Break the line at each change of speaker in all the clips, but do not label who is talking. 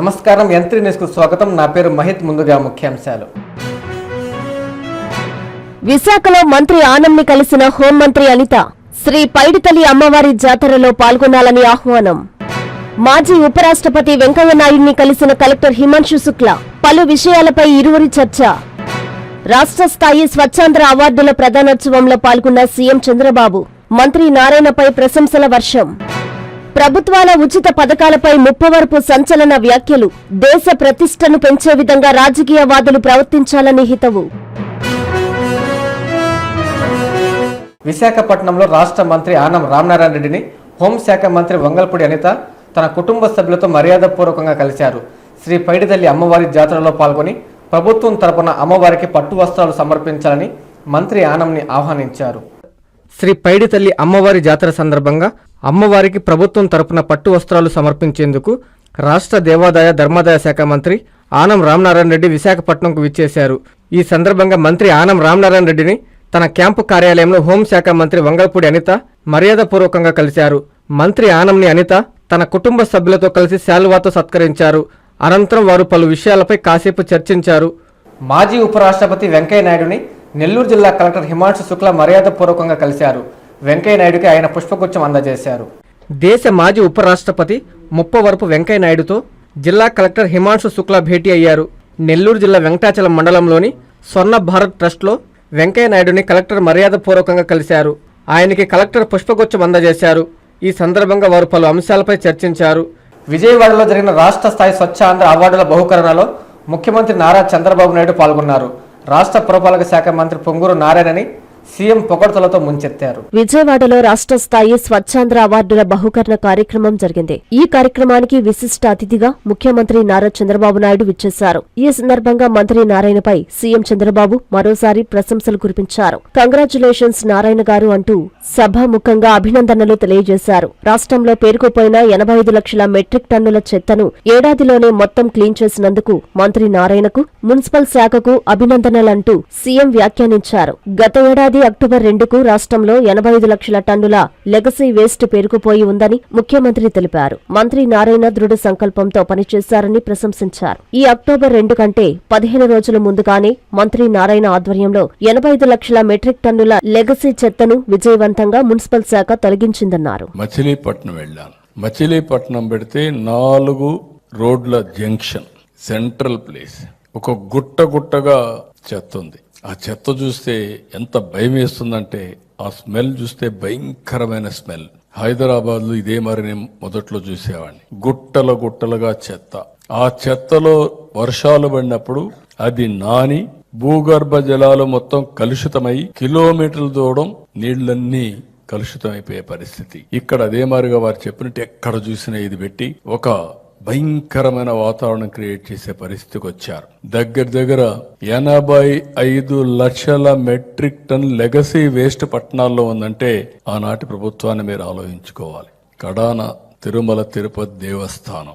నమస్కారం యంత్రి న్యూస్కు స్వాగతం. నా పేరు మహిత్ ముందుగా ముఖ్యాంశాలు.
విశాఖలో మంత్రి ఆనంని కలిసిన హోంమంత్రి అనిత శ్రీ పైడితల్లి అమ్మవారి జాతరలో పాల్గొనాలని ఆహ్వానం. మాజీ ఉపరాష్ట్రపతి వెంకయ్యనాయుడిని కలిసిన కలెక్టర్ హిమాంశు శుక్లా పలు విషయాలపై ఇరువురి చర్చ. రాష్ట్ర స్థాయి స్వచ్ఛాంధ్ర అవార్డుల ప్రదానోత్సవంలో పాల్గొన్న సీఎం చంద్రబాబు మంత్రి నారాయణపై ప్రశంసల వర్షం. ప్రభుత్వాల ఉచిత పథకాలపై ముప్పవరపు సంచలన వ్యాఖ్యలు. దేశ ప్రతిష్టను పెంచే విధంగా రాజకీయవాదులు ప్రవర్తించాలని హితవు.
విశాఖపట్నంలో రాష్ట్ర మంత్రి ఆనం రామనారాయణ రెడ్డిని హోంశాఖ మంత్రి వంగల్పూడి అనిత తన కుటుంబ సభ్యులతో మర్యాదపూర్వకంగా కలిశారు. శ్రీ పైడితల్లి అమ్మవారి జాతరలో పాల్గొని ప్రభుత్వం తరపున అమ్మవారికి పట్టు వస్త్రాలు సమర్పించాలని మంత్రి ఆనంని ఆహ్వానించారు. శ్రీ పైడితల్లి అమ్మవారి జాతర సందర్భంగా అమ్మవారికి ప్రభుత్వం తరపున పట్టు వస్త్రాలు సమర్పించేందుకు రాష్ట్ర దేవాదాయ ధర్మాదాయ శాఖ మంత్రి ఆనం రామనారాయణ రెడ్డి విశాఖపట్నంకు విచ్చేశారు. ఈ సందర్భంగా మంత్రి ఆనం రామనారాయణ రెడ్డిని తన క్యాంపు కార్యాలయంలో హోంశాఖ మంత్రి వంగల్పూడి అనిత మర్యాదపూర్వకంగా కలిశారు. మంత్రి ఆనంని అనిత తన కుటుంబ సభ్యులతో కలిసి శాలువాతో సత్కరించారు. అనంతరం వారు పలు విషయాలపై కాసేపు చర్చించారు. మాజీ ఉపరాష్ట్రపతి వెంకయ్య నాయుడుని నెల్లూరు జిల్లా కలెక్టర్ హిమాంశు శుక్ల మర్యాదపూర్వకంగా కలిశారు. వెంకయ్య నాయుడుకి ఆయన పుష్పగుచ్చం అందజేశారు. దేశ మాజీ ఉపరాష్ట్రపతి ముప్పవరపు వెంకయ్య నాయుడుతో జిల్లా కలెక్టర్ హిమాంశు శుక్ల భేటీ అయ్యారు. నెల్లూరు జిల్లా వెంకటాచలం మండలంలోని స్వర్ణ భారత్ ట్రస్ట్లో వెంకయ్య నాయుడుని కలెక్టర్ మర్యాదపూర్వకంగా కలిశారు. ఆయనకి కలెక్టర్ పుష్పగుచ్చం అందజేశారు. ఈ సందర్భంగా వారు పలు అంశాలపై చర్చించారు. విజయవాడలో జరిగిన రాష్ట్ర స్థాయి స్వచ్ఛ ఆంధ్ర అవార్డుల బహుకరణలో ముఖ్యమంత్రి నారా చంద్రబాబు నాయుడు పాల్గొన్నారు. రాష్ట్ర పురపాలక శాఖ మంత్రి పొంగూరు నారాయణని సీఎం పొగడ్తలతో ముంచెత్తారు.
విజయవాడలో రాష్ట్ర స్థాయి స్వచ్ఛాంధ్ర అవార్డుల బహుకరణ కార్యక్రమం జరిగింది. ఈ కార్యక్రమానికి విశిష్ట అతిథిగా ముఖ్యమంత్రి నారా చంద్రబాబు నాయుడు విచ్చేశారు. ఈ సందర్భంగా మంత్రి నారాయణపై సీఎం చంద్రబాబు మరోసారి ప్రశంసలు కురిపించారు. కంగ్రాచులేషన్స్ నారాయణ గారు అంటూ సభాముఖంగా అభినందనలు తెలియజేశారు. రాష్ట్రంలో పేరుకుపోయిన ఎనభై ఐదు లక్షల మెట్రిక్ టన్నుల చెత్తను ఏడాదిలోనే మొత్తం క్లీన్ చేసినందుకు మంత్రి నారాయణకు మున్సిపల్ శాఖకు అభినందనలంటూ సీఎం వ్యాఖ్యానించారు. గత ఏడాది అక్టోబర్ రెండుకు రాష్ట్రంలో ఎనభై ఐదు లక్షల టన్నుల లెగసీ వేస్ట్ పేరుకుపోయి ఉందని ముఖ్యమంత్రి తెలిపారు. మంత్రి నారాయణ దృఢ సంకల్పంతో పనిచేశారని ప్రశంసించారు. ఈ అక్టోబర్ రెండు కంటే పదిహేను రోజుల ముందుగానే మంత్రి నారాయణ ఆధ్వర్యంలో ఎనభై ఐదు లక్షల మెట్రిక్ టన్నుల లెగసీ చెత్తను విజయవంతంగా మున్సిపల్ శాఖ తొలగించిందన్నారు.
మచిలీపట్నం వెళ్ళాను మచిలీపట్నం పెడితే నాలుగు రోడ్ల జంక్షన్ సెంట్రల్ ప్లేస్. ఒక గుట్ట గుట్టగా చెత్త ఉంది. ఆ చెత్త చూస్తే ఎంత భయం వేస్తుందంటే ఆ స్మెల్ చూస్తే భయంకరమైన స్మెల్. హైదరాబాద్లో ఇదే మరి నేను మొదట్లో చూసేవాడిని. గుట్టల గుట్టలుగా చెత్త. ఆ చెత్తలో వర్షాలు పడినప్పుడు అది నాని భూగర్భ జలాలు మొత్తం కలుషితమై కిలోమీటర్లు దూరం నీళ్ళన్నీ కలుషితమైపోయే పరిస్థితి. ఇక్కడ అదే మాదిరిగా వారు చెప్పినట్టు ఎక్కడ చూసినా ఇది పెట్టి ఒక భయంకరమైన వాతావరణం క్రియేట్ చేసే పరిస్థితికి వచ్చారు. దగ్గర దగ్గర ఎనభై ఐదు లక్షల మెట్రిక్ టన్ లెగసీ వేస్ట్ పట్టణాల్లో ఉందంటే ఆనాటి ప్రభుత్వాన్ని మీరు ఆలోచించుకోవాలి. కడాన తిరుమల తిరుపతి దేవస్థానం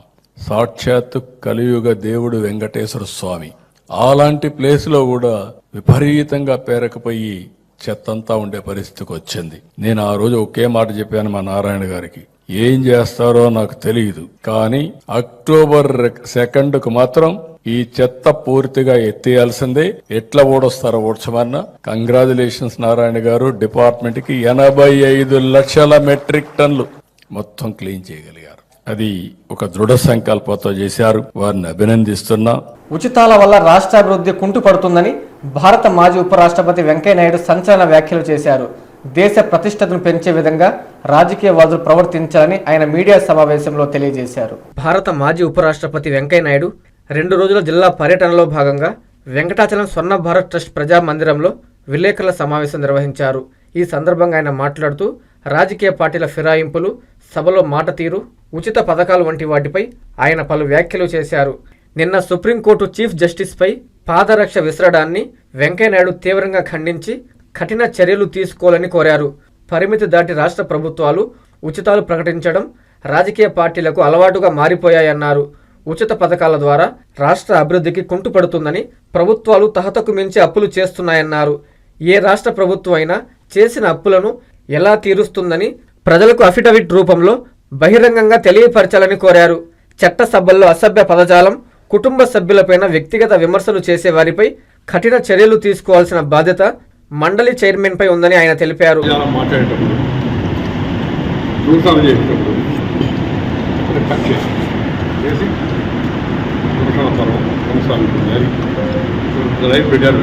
సాక్షాత్ కలియుగ దేవుడు వెంకటేశ్వర స్వామి. అలాంటి ప్లేస్లో కూడా విపరీతంగా పేరకపోయి చెత్తంతా ఉండే పరిస్థితికి వచ్చింది. నేను ఆ రోజు ఒకే మాట చెప్పాను మా నారాయణ గారికి. ఏం చేస్తారో నాకు తెలియదు కానీ అక్టోబర్ సెకండ్కు మాత్రం ఈ చెత్త పూర్తిగా ఎత్తేయాల్సిందే. ఎట్లా ఓడొస్తారో ఓడ్చమన్నా. కంగ్రాచులేషన్స్ నారాయణ గారు డిపార్ట్మెంట్కి ఎనభై ఐదు లక్షల మెట్రిక్ టన్లు మొత్తం క్లీన్ చేయగలిగారు. అది ఒక దృఢ సంకల్పంతో చేశారు. వారిని అభినందిస్తున్నా.
ఉచితాల వల్ల రాష్ట్రాభివృద్ధి కుంటుపడుతుందని భారత మాజీ ఉపరాష్ట్రపతి వెంకయ్య నాయుడు సంచలన వ్యాఖ్యలు చేశారు. దేశ ప్రతిష్టతను పెంచే విధంగా రాజకీయవాదులు ప్రవర్తించాలని ఆయన మీడియా సమావేశంలో తెలియజేశారు. భారత మాజీ ఉపరాష్ట్రపతి వెంకయ్య నాయుడు రెండు రోజుల జిల్లా పర్యటనలో భాగంగా వెంకటాచలం స్వర్ణ భారత్ ట్రస్ట్ ప్రజా మందిరంలో విలేకరుల సమావేశం నిర్వహించారు. ఈ సందర్భంగా ఆయన మాట్లాడుతూ రాజకీయ పార్టీల ఫిరాయింపులు సభలో మాట తీరు ఉచిత పథకాలు వంటి వాటిపై ఆయన పలు వ్యాఖ్యలు చేశారు. నిన్న సుప్రీంకోర్టు చీఫ్ జస్టిస్పై పాదరక్ష విసరడాన్ని వెంకయ్యనాయుడు తీవ్రంగా ఖండించి కఠిన చర్యలు తీసుకోవాలని కోరారు. పరిమితి దాటి రాష్ట్ర ప్రభుత్వాలు ఉచితాలు ప్రకటించడం రాజకీయ పార్టీలకు అలవాటుగా మారిపోయాయన్నారు. ఉచిత పథకాల ద్వారా రాష్ట్ర అభివృద్ధికి కుంటుపడుతుందని ప్రభుత్వాలు తహతకు మించి అప్పులు చేస్తున్నాయన్నారు. ఏ రాష్ట్ర ప్రభుత్వం అయినా చేసిన అప్పులను ఎలా తీరుస్తుందని ప్రజలకు అఫిడవిట్ రూపంలో బహిరంగంగా తెలియపరచాలని కోరారు. చట్టసభల్లో అసభ్య పదజాలం కుటుంబ సభ్యులపైన వ్యక్తిగత విమర్శలు చేసే వారిపై కఠిన చర్యలు తీసుకోవాల్సిన బాధ్యత మండలి చైర్మన్పై ఉందని ఆయన తెలిపారు.
చాలా లైఫ్ పెట్టారు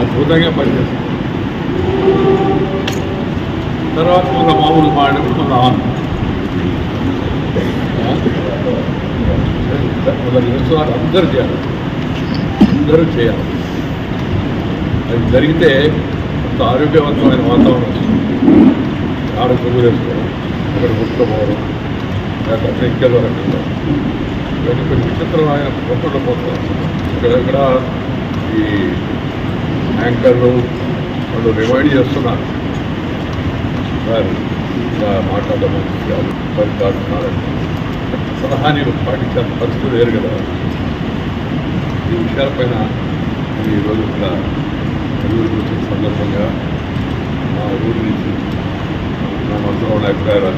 అద్భుతంగా పనిచేస్తుంది. తర్వాత కొంత మామూలు మాడినప్పుడు కొంత ఆన్ కొందరు చేస్తున్నారు అందరూ చేయాలి. అందరూ చేయాలి. అది జరిగితే కొంత ఆరోగ్యవంతమైన వాతావరణం వస్తుంది ఆడ గురేసుకోవడం అక్కడ ముట్టుకోవడం లేకపోతే అక్కడ ఇంకెల్లో ఇవన్నీ కొన్ని విచిత్రమైన ఒక్కళ్ళు పోతాం ఇక్కడెక్కడ ఈ యాంకర్లు వాళ్ళు రిమైండ్ చేస్తున్నారు. సార్ ఇలా మాట్లాడడం విషయాలు కాదు. పని సలహా నేను పాటించాల్సిన పరిస్థితి లేరు కదా. ఈ విషయాలపైన ఈరోజు ఇక్కడ నెల్లూరు వచ్చిన సందర్భంగా మా ఊరి నుంచి నా మనసులో ఉన్న అభిప్రాయాలు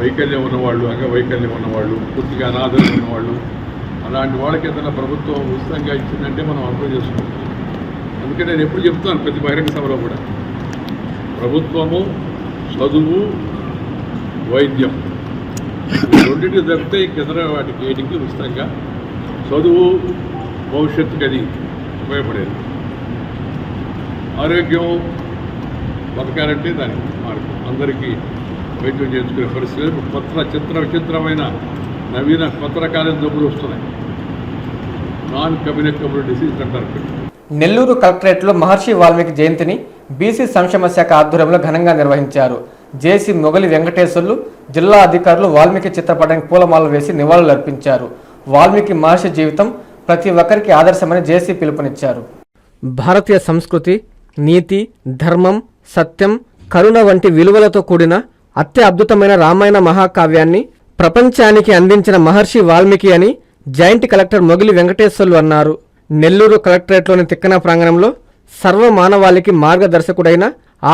వైకల్యం ఉన్నవాళ్ళు అంగవైకల్యం ఉన్నవాళ్ళు పూర్తిగా అనాథలు ఉన్నవాళ్ళు అలాంటి వాళ్ళకి ఏదైనా ప్రభుత్వం ఉచితంగా ఇచ్చిందంటే మనం అర్థం చేసుకుంటాం. అందుకే నేను ఎప్పుడు చెప్తాను ప్రతి బహిరంగ సభలో కూడా. ప్రభుత్వము చదువు వైద్యం. రెండింటికి తప్పితే ఇంకెదర వాటికి ఏటికి ఉచితంగా చదువు భవిష్యత్తుకి అది ఉపయోగపడేది. ఆరోగ్యం బతకాలంటే దానికి మార్గం. అందరికీ వైద్యం చేసుకునే పరిస్థితి కొత్త చిత్ర విచిత్రమైన నవీన కొత్త రకాలైన జబ్బులు వస్తున్నాయి. నాన్ కమ్యూనికబుల్ డిసీజ్ అంటారు
నెల్లూరు కలెక్టరేట్లో మహర్షి వాల్మీకి జయంతిని బీసీ సంక్షేమ శాఖ ఆధ్వర్యంలో ఘనంగా నిర్వహించారు. జేసీ మొగలి వెంకటేశ్వర్లు జిల్లా అధికారులు వాల్మీకి చిత్రపటానికి పూలమాలలు వేసి నివాళులర్పించారు. వాల్మీకి మహర్షి జీవితం ప్రతి ఒక్కరికి ఆదర్శమని జేసీ పిలుపునిచ్చారు. భారతీయ సంస్కృతి నీతి ధర్మం సత్యం కరుణ వంటి విలువలతో కూడిన అత్య అద్భుతమైన రామాయణ మహాకావ్యాన్ని ప్రపంచానికి అందించిన మహర్షి వాల్మీకి అని జాయింట్ కలెక్టర్ మొగిలి వెంకటేశ్వర్లు అన్నారు. నెల్లూరు కలెక్టరేట్లోని తిక్కన ప్రాంగణంలో సర్వ మానవాళికి మార్గదర్శకుడైన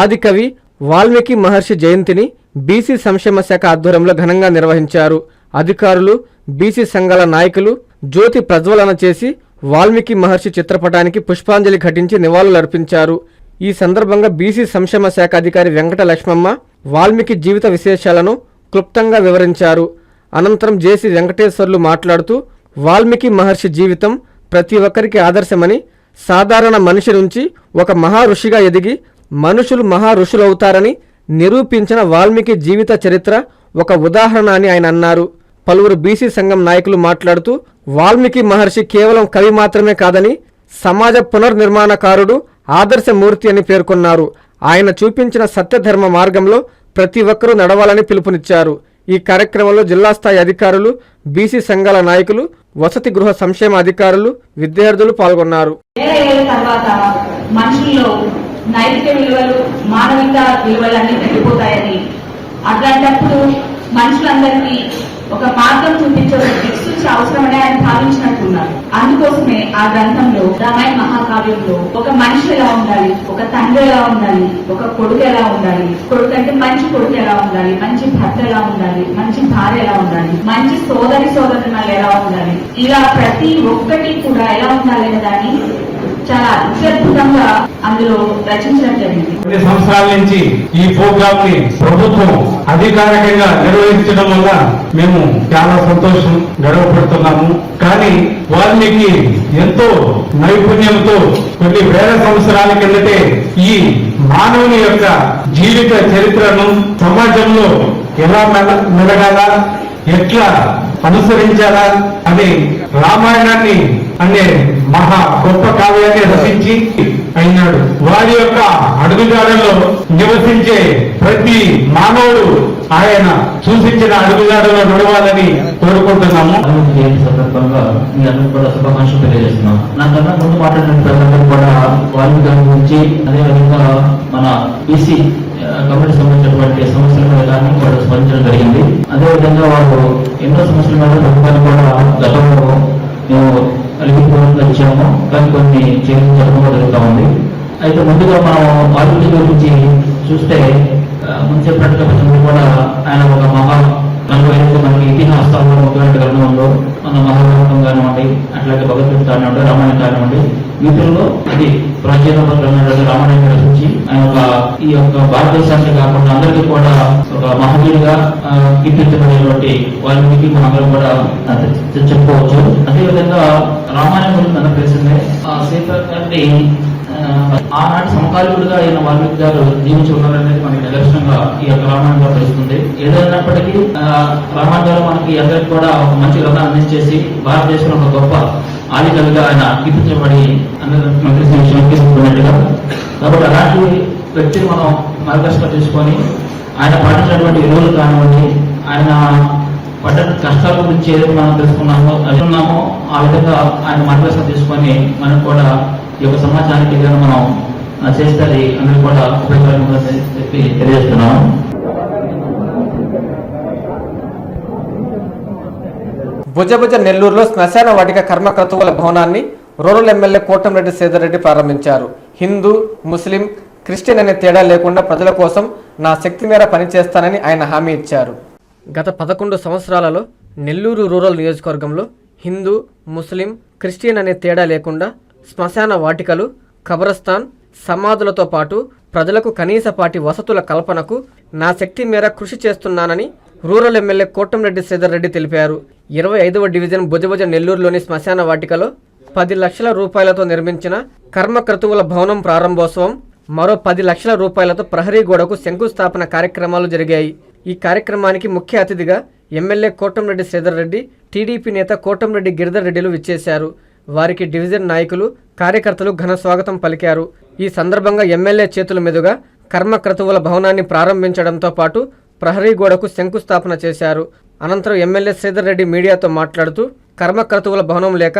ఆదికవి వాల్మీకి మహర్షి జయంతిని బీసీ సంక్షేమ శాఖ ఆధ్వర్యంలో ఘనంగా నిర్వహించారు. అధికారులు బీసీ సంఘాల నాయకులు జ్యోతి ప్రజ్వలన చేసి వాల్మీకి మహర్షి చిత్రపటానికి పుష్పాంజలి ఘటించి నివాళులర్పించారు. ఈ సందర్భంగా బీసీ సంక్షేమ శాఖ అధికారి వెంకట లక్ష్మమ్మ వాల్మీకి జీవిత విశేషాలను క్లుప్తంగా వివరించారు. అనంతరం జేసీ వెంకటేశ్వర్లు మాట్లాడుతూ వాల్మీకి మహర్షి జీవితం ప్రతి ఒక్కరికి ఆదర్శమని సాధారణ మనిషి నుంచి ఒక మహా ఋషిగా ఎదిగి మనుషులు మహా ఋషులవుతారని నిరూపించిన వాల్మీకి జీవిత చరిత్ర ఒక ఉదాహరణ అని ఆయన అన్నారు. పలువురు బీసీ సంఘం నాయకులు మాట్లాడుతూ వాల్మీకి మహర్షి కేవలం కవి మాత్రమే కాదని సమాజ పునర్నిర్మాణకారుడు ఆదర్శమూర్తి అని పేర్కొన్నారు. ఆయన చూపించిన సత్యధర్మ మార్గంలో ప్రతి ఒక్కరూ నడవాలని పిలుపునిచ్చారు. ఈ కార్యక్రమంలో జిల్లా స్థాయి అధికారులు బీసీ సంఘాల నాయకులు వసతి గృహ సంక్షేమ అధికారులు విద్యార్థులు పాల్గొన్నారు.
మనుషుల్లో నైతిక విలువలు మానవిక తగ్గిపోతాయని. అట్లాంటప్పుడు మనుషులందరికీ ఒక మార్గం చూపించే ఒక దిక్సూచి అవసరమని ఆయన భావించినట్టున్నారు. అందుకోసమే ఆ గ్రంథంలో రామాయణ మహాకావ్యంలో ఒక మనిషి ఎలా ఉండాలి ఒక తండ్రి ఎలా ఉండాలి ఒక కొడుకు ఎలా ఉండాలి కొడుకు అంటే మంచి కొడుకు ఎలా ఉండాలి మంచి భర్త ఎలా ఉండాలి మంచి భార్య ఎలా ఉండాలి మంచి సోదరి సోదరులు ఎలా ఉండాలి ఇలా ప్రతి ఒక్కటి కూడా ఎలా ఉండాలి అనే దాన్ని చాలా అత్యద్భుతంగా అందులో రచించడం జరిగింది.
కొన్ని సంవత్సరాల నుంచి ఈ ప్రోగ్రామ్ని ప్రభుత్వం అధికారికంగా నిర్వహించడం వల్ల మేము చాలా సంతోషం గర్వపడుతున్నాము. కానీ వాల్మీకి ఎంతో నైపుణ్యంతో కొన్ని వేల సంవత్సరాల కిందటే ఈ మానవుని యొక్క జీవిత చరిత్రను సమాజంలో ఎలా మెలగాల ఎట్లా అనుసరించాలా అని రామాయణాన్ని అనే మహా గొప్ప కావ్యాన్ని రచించి అయినాడు. వారి యొక్క అడుగుజాడల్లో నివసించే ప్రతి మానవుడు ఆయన సూచించిన అడుగుజాడలో నడవాలని కోరుకుంటున్నాము.
సందర్భంగా మీ అందరూ కూడా శుభాకాంక్షలు తెలియజేస్తున్నాం నాకన్నా ముందు మాట్లాడిన ప్రజలందరూ కూడా వాల్మీకి గారి గురించి అదేవిధంగా మన ఈసీ కమిటీ సంబంధించినటువంటి సమస్యల మీద కానీ వాళ్ళు స్పందించడం జరిగింది. అదేవిధంగా వాళ్ళు ఎన్నో సమస్యల మీద ప్రభుత్వాన్ని కూడా గతంలో మేము అలిగిపోవడం ఇచ్చాము కానీ కొన్ని చేయించడం కూడా జరుగుతూ ఉంది. అయితే ముందుగా మనం వాల్మీకి గురించి చూస్తే ఆ, ముందు చెప్పినట్టుగా కూడా ఆయన ఒక మహా మనకు ఏదైతే మనకి ఇతిహాసాల్లో ముఖ్యమైన గ్రంథంలో మన మహాభారతం కానివ్వండి అట్లాగే భగవద్గీత కానివ్వండి రామాయణం కానివ్వండి వీటిల్లో అది ప్రాచీన గ్రంథాలు రామాయణం రచించి ఆయన ఒక ఈ యొక్క భారతదేశానికి కాకుండా అందరికీ కూడా ఒక మహనీయుడిగా ఆ, కీర్తించబడేటువంటి వాల్మీకి మనందరం కూడా చెప్పుకోవచ్చు. అదేవిధంగా రామాయణం గురించి అందరూ ఆ సీత గారిని ఆ, ఆనాటి సమకాలికుడిగా అయిన వాల్మీకి గారు జీవించి ఉన్నారనేది మనకి నిదర్శనంగా ఈ యొక్క రామాయణంలో తెలుస్తుంది. ఏదైనప్పటికీ రామాయణ గారు మనకి అందరికి కూడా ఒక మంచి గ్రంథాన్ని అందించేసి భారతదేశంలో ఒక గొప్ప ఆలికలుగా ఆయన కీర్తించబడి అందరూ విషయం తీసుకున్నట్టుగా కాబట్టి అలాంటి వ్యక్తిని మనం మార్గదర్శకం తీసుకొని ఆయన పాటించినటువంటి విలువలు కానివ్వండి ఆయన పడ్డ కష్టాల గురించి ఏదైతే మనం తెలుసుకున్నామో అది ఆ విధంగా ఆయన మార్గదర్శనం తీసుకొని మనం కూడా ఈ యొక్క సమాజానికి ఏదైనా మనం ఆ, చేస్తే అది అందరికీ కూడా ఉపయోగకరంగా చెప్పి తెలియజేస్తున్నాము
భుజభుజ నెల్లూరులో శ్మశాన వాటిక కర్మక్రతువుల భవనాన్ని రూరల్ ఎమ్మెల్యే కోటంరెడ్డి సేదరెడ్డి ప్రారంభించారు. హిందూ ముస్లిం క్రిస్టియన్ అనే తేడా లేకుండా ప్రజల కోసం నా శక్తి మేర పనిచేస్తానని ఆయన హామీ ఇచ్చారు. గత పదకొండు సంవత్సరాలలో నెల్లూరు రూరల్ నియోజకవర్గంలో హిందూ ముస్లిం క్రిస్టియన్ అనే తేడా లేకుండా శ్మశాన వాటికలు ఖబరస్థాన్ సమాధులతో పాటు ప్రజలకు కనీసపాటి వసతుల కల్పనకు నా శక్తి మేర కృషి చేస్తున్నానని రూరల్ ఎమ్మెల్యే కోటంరెడ్డి శ్రీధర్ రెడ్డి తెలిపారు. ఇరవై ఐదవ డివిజన్ భుజభుజ నెల్లూరులోని శ్మశాన వాటికలో పది లక్షల రూపాయలతో నిర్మించిన కర్మక్రతువుల భవనం ప్రారంభోత్సవం మరో పది లక్షల రూపాయలతో ప్రహరీ గోడకు శంకుస్థాపన కార్యక్రమాలు జరిగాయి. ఈ కార్యక్రమానికి ముఖ్య అతిథిగా ఎమ్మెల్యే కోటంరెడ్డి శ్రీధర్ రెడ్డి టీడీపీ నేత కోటంరెడ్డి గిరిధర్ రెడ్డిలు విచ్చేశారు. వారికి డివిజన్ నాయకులు కార్యకర్తలు ఘన స్వాగతం పలికారు. ఈ సందర్భంగా ఎమ్మెల్యే చేతుల మీదుగా కర్మక్రతువుల భవనాన్ని ప్రారంభించడంతో పాటు ప్రహరీ గోడకు శంకుస్థాపన చేశారు. అనంతరం ఎమ్మెల్యే శ్రీధర్ రెడ్డి మీడియాతో మాట్లాడుతూ కర్మక్రతువుల భవనం లేక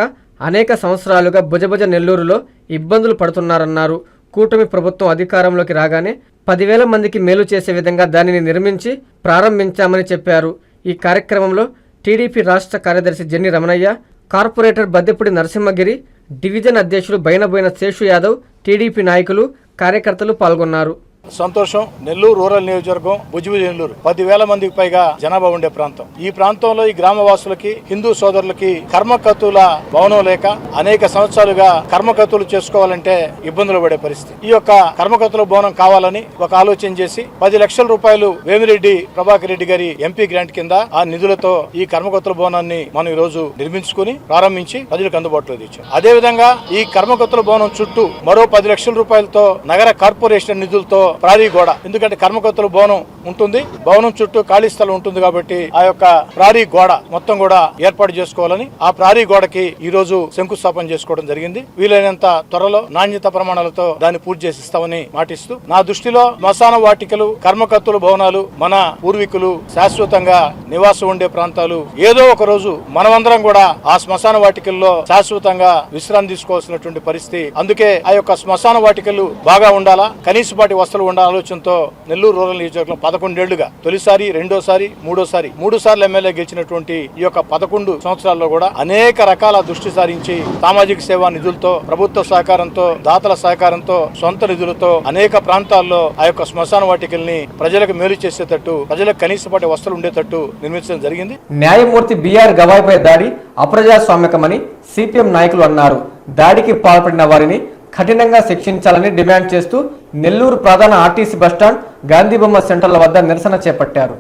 అనేక సంవత్సరాలుగా భుజభుజ నెల్లూరులో ఇబ్బందులు పడుతున్నారన్నారు. కూటమి ప్రభుత్వం అధికారంలోకి రాగానే పదివేల మందికి మేలు చేసే విధంగా దానిని నిర్మించి ప్రారంభించామని చెప్పారు. ఈ కార్యక్రమంలో టీడీపీ రాష్ట్ర కార్యదర్శి జెన్ని రమణయ్య కార్పొరేటర్ బద్దెపూడి నరసింహగిరి డివిజన్ అధ్యక్షులు బైనబోయిన శేషు యాదవ్ టీడీపీ నాయకులు కార్యకర్తలు పాల్గొన్నారు.
సంతోషం. నెల్లూరు రూరల్ నియోజకవర్గం భుజభుజ నెల్లూరు పదివేల మందికి పైగా జనాభా ఉండే ప్రాంతం. ఈ ప్రాంతంలో ఈ గ్రామవాసులకి హిందూ సోదరులకి కర్మకత్తుల భవనం లేక అనేక సంవత్సరాలుగా కర్మకత్తులు చేసుకోవాలంటే ఇబ్బందులు పడే పరిస్థితి. ఈ యొక్క కర్మకత్తుల భవనం కావాలని ఒక ఆలోచన చేసి పది లక్షల రూపాయలు వేమిరెడ్డి ప్రభాకర్ రెడ్డి గారి ఎంపీ గ్రాంట్ కింద ఆ నిధులతో ఈ కర్మకత్తుల భవనాన్ని మనం ఈ రోజు నిర్మించుకుని ప్రారంభించి ప్రజలకు అందుబాటులో తెచ్చాం. అదే విధంగా ఈ కర్మకత్తుల భవనం చుట్టూ మరో పది లక్షల రూపాయలతో నగర కార్పొరేషన్ నిధులతో ప్రారీ గోడ. ఎందుకంటే కర్మకర్తలు భవనం ఉంటుంది. భవనం చుట్టూ ఖాళీ స్థలం ఉంటుంది కాబట్టి ఆ యొక్క ప్రారీ గోడ మొత్తం కూడా ఏర్పాటు చేసుకోవాలని ఆ ప్రారీ గోడకి ఈ రోజు శంకుస్థాపన చేసుకోవడం జరిగింది. వీలైనంత త్వరలో నాణ్యత ప్రమాణాలతో దాన్ని పూర్తి చేసి ఇస్తామని మాటిస్తూ నా దృష్టిలో శ్మశాన వాటికలు కర్మకత్తుల భవనాలు మన పూర్వీకులు శాశ్వతంగా నివాసం ఉండే ప్రాంతాలు. ఏదో ఒక రోజు మనమందరం కూడా ఆ శ్మశాన వాటికల్లో శాశ్వతంగా విశ్రాంతి తీసుకోవాల్సినటువంటి పరిస్థితి. అందుకే ఆ యొక్క శ్మశాన వాటికలు బాగా ఉండాలా? కనీసపాటి వసతులు ఉండాల ఆలోచనతో నెల్లూరు రూరల్ నియోజకవర్గం పదకొండేళ్ళుగా తొలిసారి రెండోసారి మూడోసారి మూడు సార్లు ఎమ్మెల్యే గెలిచినటువంటి ఈ యొక్క పదకొండు సంవత్సరాల్లో కూడా అనేక రకాల దృష్టి సారించి సామాజిక సేవా నిధులతో ప్రభుత్వ సహకారంతో దాతల సహకారంతో సొంత నిధులతో అనేక ప్రాంతాల్లో ఆ యొక్క శ్మశాన వాటికల్ని ప్రజలకు మేలు చేసేటట్టు ప్రజలకు కనీసపాటి వసతులు ఉండేటట్టు నిర్మించడం జరిగింది.
న్యాయమూర్తి బిఆర్ గవాయిపై దాడి అప్రజాస్వామికమని సిపిఎం నాయకులు అన్నారు. దాడికి పాల్పడిన వారిని కఠినంగా శిక్షించాలని డిమాండ్ చేస్తూ నెల్లూరు ప్రధాన ఆర్టీసీ బస్టాండ్ గాంధీబొమ్మ సెంటర్ల వద్ద నిరసన చేపట్టారు.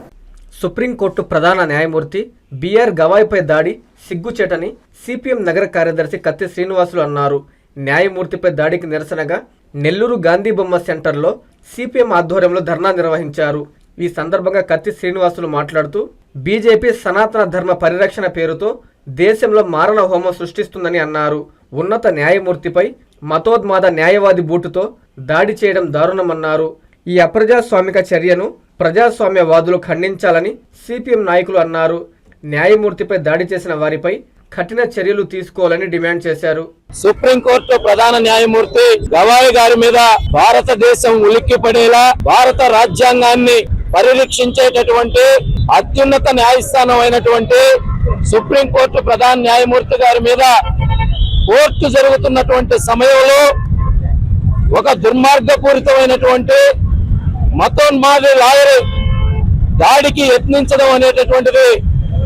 సుప్రీంకోర్టు ప్రధాన న్యాయమూర్తి బిఆర్ గవాయ్పై దాడి సిగ్గుచేటని సిపిఎం నగర కార్యదర్శి కత్తి శ్రీనివాసులు అన్నారు. న్యాయమూర్తిపై దాడికి నిరసనగా నెల్లూరు గాంధీబొమ్మ సెంటర్లో సిపిఎం ఆధ్వర్యంలో ధర్నా నిర్వహించారు. ఈ సందర్భంగా కత్తి శ్రీనివాసులు మాట్లాడుతూ బీజేపీ సనాతన ధర్మ పరిరక్షణ పేరుతో దేశంలో మారణ హోమం సృష్టిస్తుందని అన్నారు. ఉన్నత న్యాయమూర్తిపై మతోన్మాద న్యాయవాది బూటుతో దాడి చేయడం దారుణమన్నారు. ఈ అప్రజాస్వామిక చర్యను ప్రజాస్వామ్యవాదులు ఖండించాలని సిపిఎం నాయకులు అన్నారు. న్యాయమూర్తిపై దాడి చేసిన వారిపై కఠిన చర్యలు తీసుకోవాలని డిమాండ్ చేశారు.
సుప్రీంకోర్టు ప్రధాన న్యాయమూర్తి గవాయి గారి మీద భారతదేశం ఉలిక్కి పడేలా భారత రాజ్యాంగాన్ని పరిరక్షించేటటువంటి అత్యున్నత న్యాయస్థానం అయినటువంటి సుప్రీంకోర్టు ప్రధాన న్యాయమూర్తి గారి మీద కోర్టు జరుగుతున్నటువంటి సమయంలో ఒక దుర్మార్గపూరితమైనటువంటి మతోన్మాది లాయర్ దాడికి యత్నించడం అనేటటువంటిది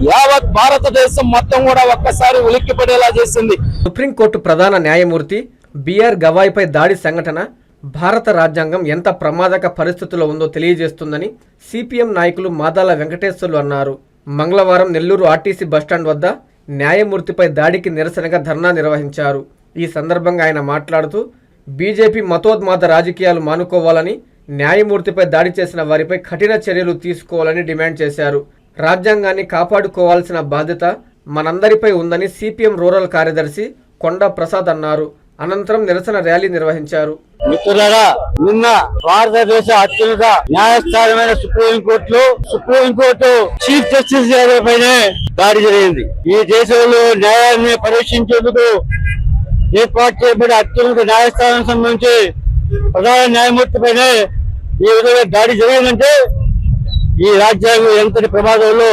యావత్ భారతదేశం మొత్తం కూడా ఒక్కసారి ఉలిక్కిపడేలా చేసింది.
సుప్రీంకోర్టు ప్రధాన న్యాయమూర్తి బిఆర్ గవాయిపై దాడి సంఘటన భారత రాజ్యాంగం ఎంత ప్రమాదక పరిస్థితుల్లో ఉందో తెలియజేస్తుందని సిపిఎం నాయకులు మాదాల వెంకటేశ్వర్లు అన్నారు. మంగళవారం నెల్లూరు ఆర్టీసీ బస్టాండ్ వద్ద న్యాయమూర్తిపై దాడికి నిరసనగా ధర్నా నిర్వహించారు. ఈ సందర్భంగా ఆయన మాట్లాడుతూ బీజేపీ మతోన్మాద రాజకీయాలు మానుకోవాలని న్యాయమూర్తిపై దాడి చేసిన వారిపై కఠిన చర్యలు తీసుకోవాలని డిమాండ్ చేశారు. రాజ్యాంగాన్ని కాపాడుకోవాల్సిన బాధ్యత మనందరిపై ఉందని సిపిఎం రూరల్ కార్యదర్శి కొండ ప్రసాద్ అన్నారు. అనంతరం నిరసన ర్యాలీ నిర్వహించారు.
మిత్రులారా నిన్న భారతదేశ అత్యున్నత న్యాయస్థానమైన సుప్రీం కోర్టులో సుప్రీం కోర్టు చీఫ్ జస్టిస్ గారి పైనే దాడి జరిగింది. ఈ దేశంలో న్యాయాన్ని పరీక్షించేందుకు ఏర్పాటు చేయబడిన అత్యున్నత న్యాయస్థానం సంబంధించి ప్రధాన న్యాయమూర్తి పైనే ఈ విధంగా దాడి జరిగిందంటే ఈ రాజ్యాంగం ఎంతటి ప్రమాదంలో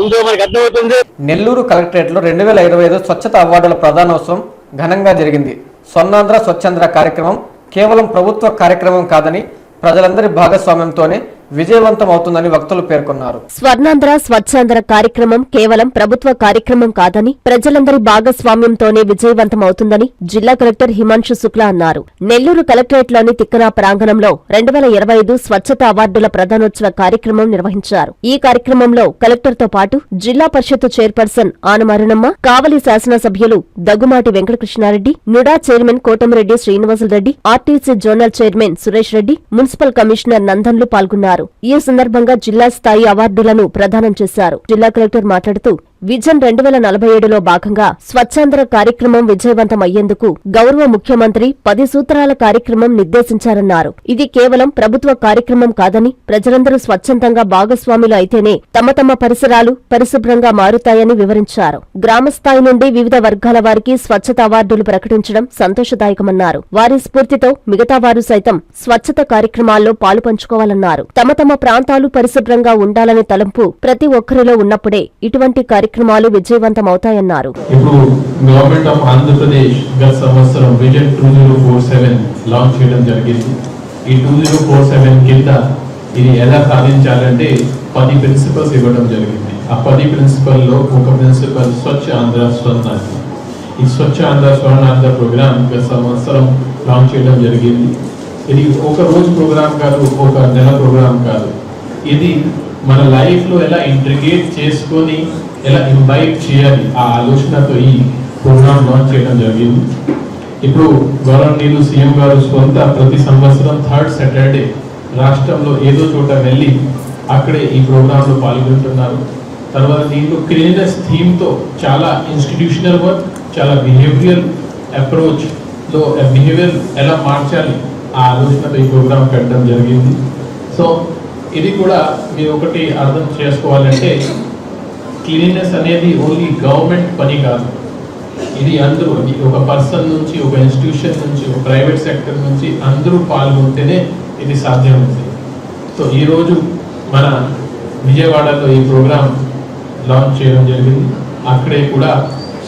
ఉందో మనకు అర్థమవుతుంది.
నెల్లూరు కలెక్టరేట్లో రెండు వేల ఇరవై ఐదు స్వచ్ఛత అవార్డుల ప్రధానోత్సవం ఘనంగా జరిగింది. స్వర్ణాంధ్ర స్వచ్ఛాంధ్ర కార్యక్రమం కేవలం ప్రభుత్వ కార్యక్రమం కాదని ప్రజలందరి భాగస్వామ్యంతోనే విజయవంతం అవుతుందని వక్తలు పేర్కొన్నారు.
స్వర్ణాంధ్ర స్వచ్ఛాంధ్ర కార్యక్రమం కేవలం ప్రభుత్వ కార్యక్రమం కాదని ప్రజలందరి భాగస్వామ్యంతోనే విజయవంతమవుతుందని జిల్లా కలెక్టర్ హిమాంశు శుక్లా అన్నారు. నెల్లూరు కలెక్టరేట్లోని తిక్కన ప్రాంగణంలో రెండు వేల ఇరవై ఐదు స్వచ్ఛత అవార్డుల ప్రధానోత్సవ కార్యక్రమం నిర్వహించారు. ఈ కార్యక్రమంలో కలెక్టర్తో పాటు జిల్లా పరిషత్ చైర్పర్సన్ ఆనమరుణమ్మ కావలి శాసనసభ్యులు Daggumati Venkata Krishna Reddy NUDA chairman Kotamireddy Srinivasula Reddy RTC zonal chairman Suresh Reddy municipal commissioner నందన్లు పాల్గొన్నారు. ఈ సందర్భంగా జిల్లా స్థాయి అవార్డులను ప్రదానం చేశారు. జిల్లా కలెక్టర్ మాట్లాడుతూ విజన్ రెండు వేల నలభై ఏడులో భాగంగా స్వచ్ఛాంధ్ర కార్యక్రమం విజయవంతం అయ్యేందుకు గౌరవ ముఖ్యమంత్రి పది సూత్రాల కార్యక్రమం నిర్దేశించారన్నారు. ఇది కేవలం ప్రభుత్వ కార్యక్రమం కాదని ప్రజలందరూ స్వచ్ఛందంగా భాగస్వాములు అయితేనే తమ తమ పరిసరాలు పరిశుభ్రంగా మారుతాయని వివరించారు. గ్రామస్థాయి నుండి వివిధ వర్గాల వారికి స్వచ్ఛత అవార్డులు ప్రకటించడం సంతోషదాయకమన్నారు. వారి స్ఫూర్తితో మిగతా వారు సైతం స్వచ్ఛత కార్యక్రమాల్లో పాలు పంచుకోవాలన్నారు. తమ తమ ప్రాంతాలు పరిశుభ్రంగా ఉండాలనే తలంపు ప్రతి ఒక్కరిలో ఉన్నప్పుడే ఇటువంటి కార్యక్రమం కార్యక్రమాలు విజయవంతమవుతాయన్నారు.
ఇప్పుడు గవర్నమెంట్ ఆఫ్ ఆంధ్రప్రదేశ్ గత సంవత్సరం vision two zero four seven launch చేయడం జరిగింది. ఈ టూ జీరో ఫోర్ సెవెన్ కింద ఇది ఎలా సాధించాలంటే పది ప్రిన్సిపల్స్ ఇవ్వడం జరిగింది. ఆ పది ప్రిన్సిపల్లో ఒక ప్రిన్సిపల్ స్వచ్ఛ ఆంధ్ర స్వర్ణాంధ్ర ఈ స్వచ్ఛ ఆంధ్ర స్వర్ణాంధ్ర ప్రోగ్రామ్ గత సంవత్సరం లాంచ్ చేయడం జరిగింది. ఇది ఒక రోజు ప్రోగ్రామ్ కాదు ఒక నెల ప్రోగ్రామ్ కాదు. ఇది మన లైఫ్లో ఎలా ఇంటిగ్రేట్ చేసుకొని ఎలా ఇన్వైట్ చేయాలి? ఆ ఆలోచనతో ఈ ప్రోగ్రామ్ లాంచ్ చేయడం జరిగింది. ఇప్పుడు గౌరవనీయులు సీఎం గారు సొంత ప్రతి సంవత్సరం థర్డ్ సాటర్డే రాష్ట్రంలో ఏదో చోట వెళ్ళి అక్కడే ఈ ప్రోగ్రాంలో పాల్గొంటున్నారు. తర్వాత దీంట్లో క్లీనెస్ థీమ్తో చాలా ఇన్స్టిట్యూషనల్ వర్క్ చాలా బిహేవియర్ అప్రోచ్లో బిహేవియర్ ఎలా మార్చాలి? ఆ ఆలోచనతో ఈ ప్రోగ్రామ్ పెట్టడం జరిగింది. సో ఇది కూడా మీరు ఒకటి అర్థం చేసుకోవాలంటే క్లీనెస్ అనేది ఓన్లీ గవర్నమెంట్ పని కాదు. ఇది అందరూ ఇది ఒక పర్సన్ నుంచి ఒక ఇన్స్టిట్యూషన్ నుంచి ఒక ప్రైవేట్ సెక్టర్ నుంచి అందరూ పాల్గొంటేనే ఇది సాధ్యమవుతుంది. సో ఈరోజు మన విజయవాడలో ఈ ప్రోగ్రామ్ లాంచ్ చేయడం జరిగింది. అక్కడే కూడా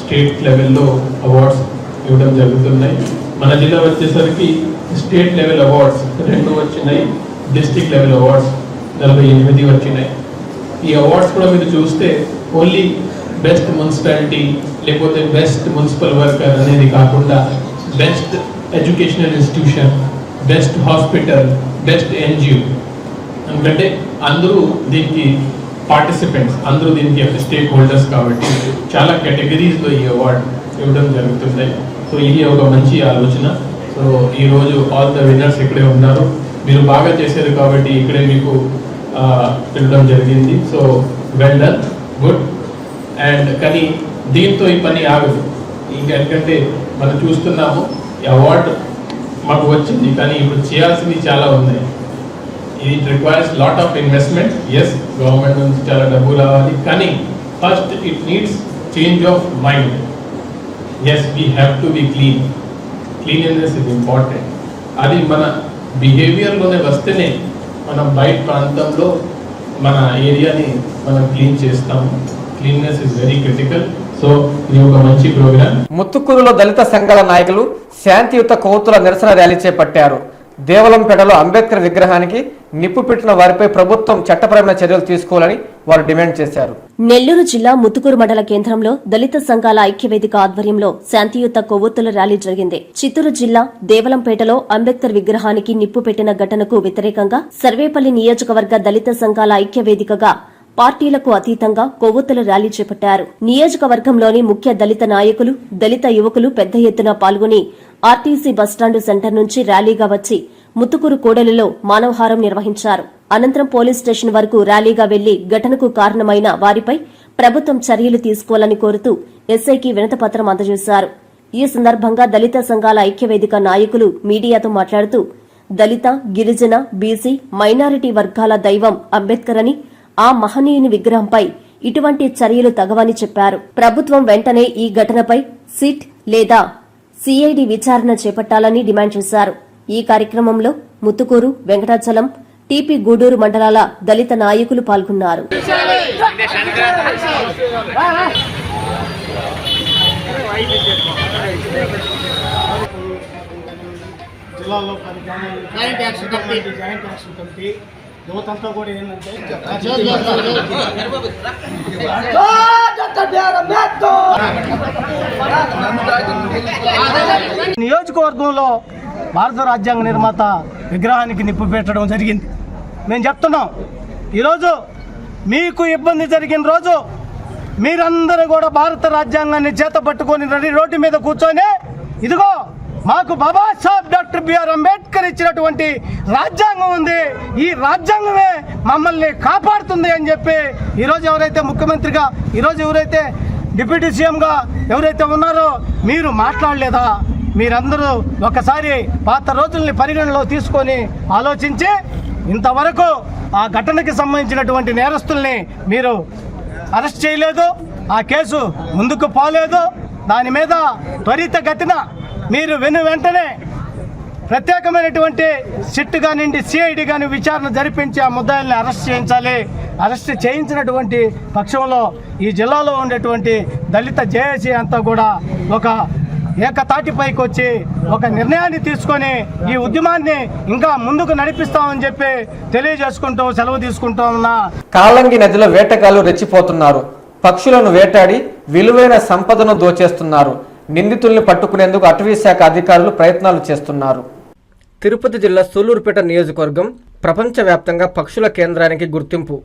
స్టేట్ లెవెల్లో అవార్డ్స్ ఇవ్వడం జరుగుతున్నాయి. మన జిల్లా వచ్చేసరికి స్టేట్ లెవెల్ అవార్డ్స్ రెండు వచ్చినాయి డిస్టిక్ లెవెల్ అవార్డ్స్ నలభై ఎనిమిది వచ్చినాయి. ఈ అవార్డ్స్ కూడా మీరు చూస్తే ఓన్లీ బెస్ట్ మున్సిపాలిటీ లేకపోతే బెస్ట్ మున్సిపల్ వర్కర్ అనేది కాకుండా best educational institution best hospital best NGO ఎందుకంటే అందరూ దీనికి పార్టిసిపెంట్స్ అందరూ దీనికి స్టేక్ హోల్డర్స్ కాబట్టి చాలా కేటగిరీస్లో ఈ అవార్డు ఇవ్వడం జరుగుతుంది. సో ఇది ఒక మంచి ఆలోచన. సో ఈరోజు ఆల్ ద విన్నర్స్ ఇక్కడే ఉన్నారు. మీరు బాగా చేశారు కాబట్టి ఇక్కడే మీకు పిలవడం జరిగింది. So well done good and కానీ దీంతో ఈ పని ఆగదు. ఇంకా ఎందుకంటే మనం చూస్తున్నాము ఈ అవార్డు మాకు వచ్చింది కానీ ఇప్పుడు చేయాల్సింది చాలా ఉన్నాయి. It requires lot of investment as government నుంచి చాలా డబ్బు రావాలి కానీ first it needs change of mind as we have to be clean cleanliness is important అది మన బిహేవియర్లోనే వస్తేనే మనం బయట ప్రాంతంలో మన ఏరియాని మనం క్లీన్ చేస్తాము cleanness is very critical. So ఇది ఒక మంచి ప్రోగ్రామ్
ముత్తుకూరులో దళిత సంఘాల నాయకులు శాంతియుత కోతుల నిరసన ర్యాలీ చేపట్టారు. దేవలంపేటలో అంబేద్కర్ విగ్రహానికి నిప్పు పెట్టిన వారిపై ప్రభుత్వం చట్టపరమైన చర్యలు తీసుకోవాలని వారు డిమాండ్ చేశారు.
నెల్లూరు జిల్లా ముతుకూరు మండల కేంద్రంలో దళిత సంఘాల ఐక్యవేదిక ఆధ్వర్యంలో శాంతియుత కొవ్వొత్తుల ర్యాలీ జరిగింది. చిత్తూరు జిల్లా దేవలంపేటలో అంబేద్కర్ విగ్రహానికి నిప్పు పెట్టిన ఘటనకు వ్యతిరేకంగా సర్వేపల్లి నియోజకవర్గ దళిత సంఘాల ఐక్యవేదికగా పార్టీలకు అతీతంగా కొవ్వొత్తుల ర్యాలీ చేపట్టారు. నియోజకవర్గంలోని ముఖ్య దళిత నాయకులు దళిత యువకులు పెద్ద ఎత్తున పాల్గొని ఆర్టీసీ బస్టాండు సెంటర్ నుంచి ర్యాలీగా వచ్చి ముత్తుకూరు కూడలిలో మానవహారం నిర్వహించారు. అనంతరం పోలీస్ స్టేషన్ వరకు ర్యాలీగా వెళ్ళి ఘటనకు కారణమైన వారిపై ప్రభుత్వం చర్యలు తీసుకోవాలని కోరుతూ ఎస్ఐకి వినతపత్రం అందజేశారు. ఈ సందర్భంగా దళిత సంఘాల ఐక్యవేదిక నాయకులు మీడియాతో మాట్లాడుతూ దళిత గిరిజన బీసీ మైనారిటీ వర్గాల దైవం అంబేద్కర్ అని ఆ మహనీయుని విగ్రహంపై ఇటువంటి చర్యలు తగవని చెప్పారు. ప్రభుత్వం వెంటనే ఈ ఘటనపై సిట్ లేదా సిఐడి విచారణ చేపట్టాలని డిమాండ్ చేశారు. ఈ కార్యక్రమంలో ముత్తుకూరు వెంకటాచలం టీపీ గూడూరు మండలాల దళిత నాయకులు పాల్గొన్నారు.
జిల్లాలో పది గ్రామాలు joint action committee. Joint action committee. యువతంతా కూడా ఏంటంటే నియోజకవర్గంలో భారత రాజ్యాంగ నిర్మాత విగ్రహానికి నిప్పు పెట్టడం జరిగింది. మేము చెప్తున్నాం ఈరోజు మీకు ఇబ్బంది జరిగిన రోజు మీరందరూ కూడా భారత రాజ్యాంగాన్ని చేత పట్టుకొని రెడీ రోడ్డు మీద కూర్చొని ఇదిగో మాకు బాబాసాహెబ్ డాక్టర్ బిఆర్ అంబేద్కర్ ఇచ్చినటువంటి రాజ్యాంగం ఉంది ఈ రాజ్యాంగమే మమ్మల్ని కాపాడుతుంది అని చెప్పి ఈరోజు ఎవరైతే ముఖ్యమంత్రిగా ఈరోజు ఎవరైతే డిప్యూటీ సీఎంగా ఎవరైతే ఉన్నారో మీరు మాట్లాడలేదా? మీరందరూ ఒకసారి పాత రోజుల్ని పరిగణలో తీసుకొని ఆలోచించి ఇంతవరకు ఆ ఘటనకి సంబంధించినటువంటి నేరస్తుల్ని మీరు అరెస్ట్ చేయలేదు ఆ కేసు ముందుకు పోలేదు. దాని మీద త్వరితగతిన మీరు వెను వెంటనే ప్రత్యేకమైనటువంటి సిట్ కానివ్వండి సిఐడి కానీ విచారణ జరిపించి ఆ ముద్దాయిల్ని అరెస్ట్ చేయించాలి. అరెస్ట్ చేయించినటువంటి పక్షంలో ఈ జిల్లాలో ఉండేటువంటి దళిత జేఏసీ అంతా కూడా ఒక ఏకతాటిపైకి వచ్చి ఒక నిర్ణయాన్ని తీసుకొని ఈ ఉద్యమాన్ని ఇంకా ముందుకు నడిపిస్తామని చెప్పి తెలియజేసుకుంటూ సెలవు తీసుకుంటూ ఉన్నా.
కాలంగి నదిలో వేటగాళ్ళు రెచ్చిపోతున్నారు. పక్షులను వేటాడి విలువైన సంపదను దోచేస్తున్నారు. నిందితుల్ని పట్టుకునేందుకు అటవీ శాఖ అధికారులు ప్రయత్నాలు చేస్తున్నారు. తిరుపతి జిల్లా సూలూరుపేట నియోజకవర్గం ప్రపంచవ్యాప్తంగా పక్షుల కేంద్రానికి గుర్తింపు.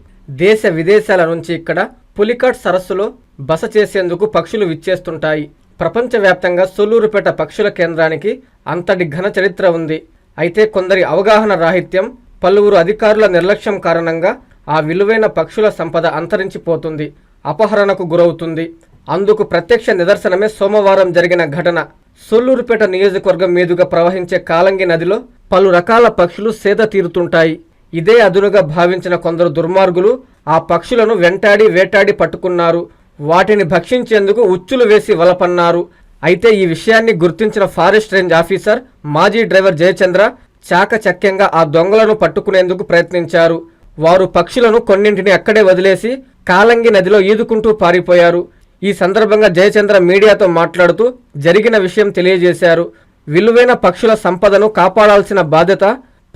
దేశ విదేశాల నుంచి ఇక్కడ పులికాట్ సరస్సులో బస చేసేందుకు పక్షులు విచ్చేస్తుంటాయి. ప్రపంచవ్యాప్తంగా సూలూరుపేట పక్షుల కేంద్రానికి అంతటి ఘన చరిత్ర ఉంది. అయితే కొందరి అవగాహన రాహిత్యం పలువురు అధికారుల నిర్లక్ష్యం కారణంగా ఆ విలువైన పక్షుల సంపద అంతరించిపోతుంది అపహరణకు గురవుతుంది. అందుకు ప్రత్యక్ష నిదర్శనమే సోమవారం జరిగిన ఘటన. సొల్లూరుపేట నియోజకవర్గం మీదుగా ప్రవహించే కాలంగి నదిలో పలు రకాల పక్షులు సేద తీరుతుంటాయి. ఇదే అదునుగా భావించిన కొందరు దుర్మార్గులు ఆ పక్షులను వెంటాడి వేటాడి పట్టుకున్నారు. వాటిని భక్షించేందుకు ఉచ్చులు వేసి వలపన్నారు. అయితే ఈ విషయాన్ని గుర్తించిన ఫారెస్ట్ రేంజ్ ఆఫీసర్ మాజీ డ్రైవర్ జయచంద్ర చాకచక్యంగా ఆ దొంగలను పట్టుకునేందుకు ప్రయత్నించారు. వారు పక్షులను కొన్నింటిని అక్కడే వదిలేసి కాలంగి నదిలో ఈదుకుంటూ పారిపోయారు. ఈ సందర్భంగా జయచంద్ర మీడియాతో మాట్లాడుతూ జరిగిన విషయం తెలియజేశారు. విలువైన పక్షుల సంపదను కాపాడాల్సిన బాధ్యత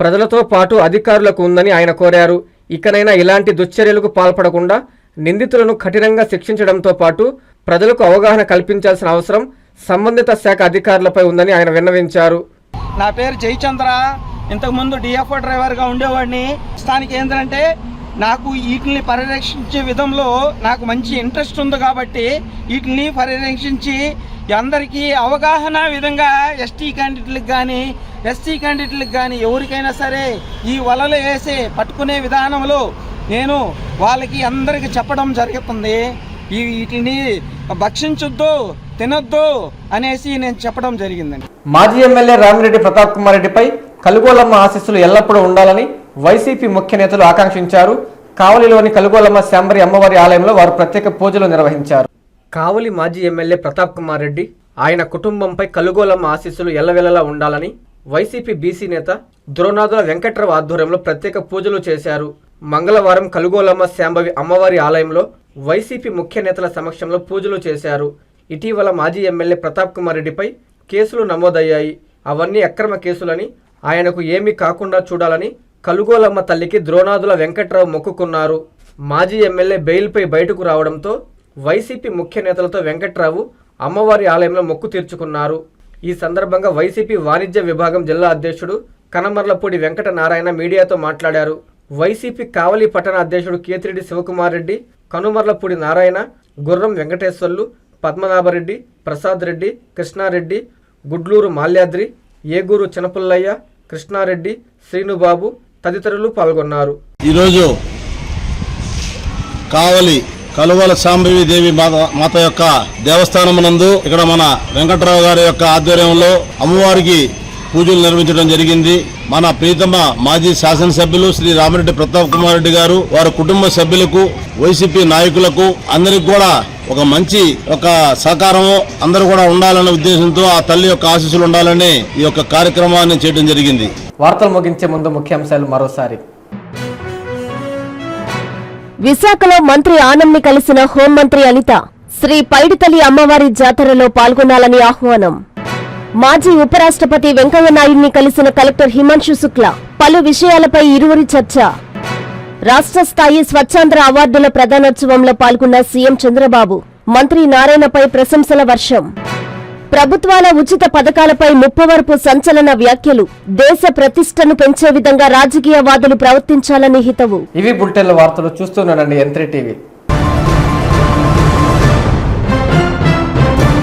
ప్రజలతో పాటు అధికారులకు ఉందని ఆయన కోరారు. ఇకనైనా ఇలాంటి దుశ్చర్యలకు పాల్పడకుండా నిందితులను కఠినంగా శిక్షించడంతో పాటు ప్రజలకు అవగాహన కల్పించాల్సిన అవసరం సంబంధిత శాఖ అధికారులపై ఉందని ఆయన విన్నవించారు.
నా పేరు జయచంద్ర. ఇంతకుముందు డిఎఫ్ఓ డ్రైవర్గా ఉండేవాడిని. స్థానిక ఏంటంటే నాకు వీటిని పరిరక్షించే విధంలో నాకు మంచి ఇంట్రెస్ట్ ఉంది కాబట్టి వీటిని పరిరక్షించి అందరికీ అవగాహన విధంగా ఎస్టీ క్యాండిడేట్లకు కానీ ఎస్సీ క్యాండిడేట్లకు కానీ ఎవరికైనా సరే ఈ వలలు వేసే పట్టుకునే విధానంలో నేను వాళ్ళకి అందరికీ చెప్పడం జరుగుతుంది. ఈ వీటిని భక్షించొద్దు తినొద్దు అనేసి నేను చెప్పడం జరిగిందండి.
మాజీ ఎమ్మెల్యే రామిరెడ్డి ప్రతాప్ కుమార్ రెడ్డిపై కలుగోలమ్మ ఆశీస్సులు ఎల్లప్పుడూ ఉండాలని వైసీపీ ముఖ్య నేతలు ఆకాంక్షించారు. కావలిలోని కలుగోలమ్మ శాంబరి అమ్మవారి ఆలయంలో వారు ప్రత్యేక పూజలు నిర్వహించారు. కావలి మాజీ ఎమ్మెల్యే ప్రతాప్ కుమార్ రెడ్డి ఆయన కుటుంబంపై కలుగోలమ్మ ఆశీస్సులు ఎల్లవెల్లలా ఉండాలని వైసీపీ బీసీ నేత దురనాథుల వెంకట్రావు ఆధ్వర్యంలో ప్రత్యేక పూజలు చేశారు. మంగళవారం కలుగోలమ్మ శాంభవి అమ్మవారి ఆలయంలో వైసీపీ ముఖ్య నేతల సమక్షంలో పూజలు చేశారు. ఇటీవల మాజీ ఎమ్మెల్యే ప్రతాప్ కుమార్ రెడ్డిపై కేసులు నమోదయ్యాయి. అవన్నీ అక్రమ కేసులని ఆయనకు ఏమీ కాకుండా చూడాలని కలుగోలమ్మ తల్లికి ద్రోణాదుల వెంకట్రావు మొక్కుకున్నారు. మాజీ ఎమ్మెల్యే బెయిల్పై బయటకు రావడంతో వైసీపీ ముఖ్య నేతలతో వెంకట్రావు అమ్మవారి ఆలయంలో మొక్కు తీర్చుకున్నారు. ఈ సందర్భంగా వైసీపీ వాణిజ్య విభాగం జిల్లా అధ్యక్షుడు కనమర్లపూడి వెంకట నారాయణ మీడియాతో మాట్లాడారు. వైసీపీ కావలి పట్టణ అధ్యక్షుడు కేతిరెడ్డి శివకుమార్ రెడ్డి కనుమర్లపూడి నారాయణ గుర్రం వెంకటేశ్వర్లు పద్మనాభరెడ్డి ప్రసాద్ రెడ్డి కృష్ణారెడ్డి గుడ్లూరు మాల్యాద్రి ఏగూరు చినపుల్లయ్య కృష్ణారెడ్డి శ్రీనుబాబు తదితరులు పాల్గొన్నారు.
ఈరోజు కావలి కలువల సాంబవి దేవి మాత మాత యొక్క దేవస్థానం నందు ఇక్కడ మన వెంకటరావు గారి యొక్క ఆధ్వర్యంలో అమ్మవారికి పూజలు నిర్వహించడం జరిగింది. మన ప్రీతమ మాజీ శాసనసభ్యులు శ్రీ రామిరెడ్డి ప్రతాప్ కుమార్ రెడ్డి గారు వారి కుటుంబ సభ్యులకు వైసీపీ నాయకులకు అందరికి కూడా ఒక మంచి ఒక సహకారము అందరూ కూడా ఉండాలనే ఉద్దేశంతో ఆ తల్లి యొక్క ఆశీస్సులు ఉండాలని ఈ యొక్క కార్యక్రమాన్ని చేయడం జరిగింది.
వార్తలు ముగించే ముందు ముఖ్యాంశాలు మరోసారి.
విశాఖలో మంత్రి ఆనంని కలిసిన హోంమంత్రి అనిత శ్రీ పైడితల్లి అమ్మవారి జాతరలో పాల్గొనాలని ఆహ్వానం. మాజీ ఉపరాష్ట్రపతి వెంకయ్యనాయుడిని కలిసిన కలెక్టర్ హిమాంశు శుక్లా పలు విషయాలపై ఇరువురి చర్చ. రాష్ట్ర స్థాయి స్వచ్ఛాంధ్ర అవార్డుల ప్రధానోత్సవంలో పాల్గొన్న సీఎం చంద్రబాబు మంత్రి నారాయణపై ప్రశంసల వర్షం. ప్రభుత్వాల ఉచిత పథకాలపై ముప్పవరపు సంచలన వ్యాఖ్యలు దేశ ప్రతిష్టను పెంచే విధంగా రాజకీయవాదులు ప్రవర్తించాలని హితవు.
ఇవి బులెటిన్ల వార్తలు చూస్తున్నానండి ఎంత్రీ టీవీ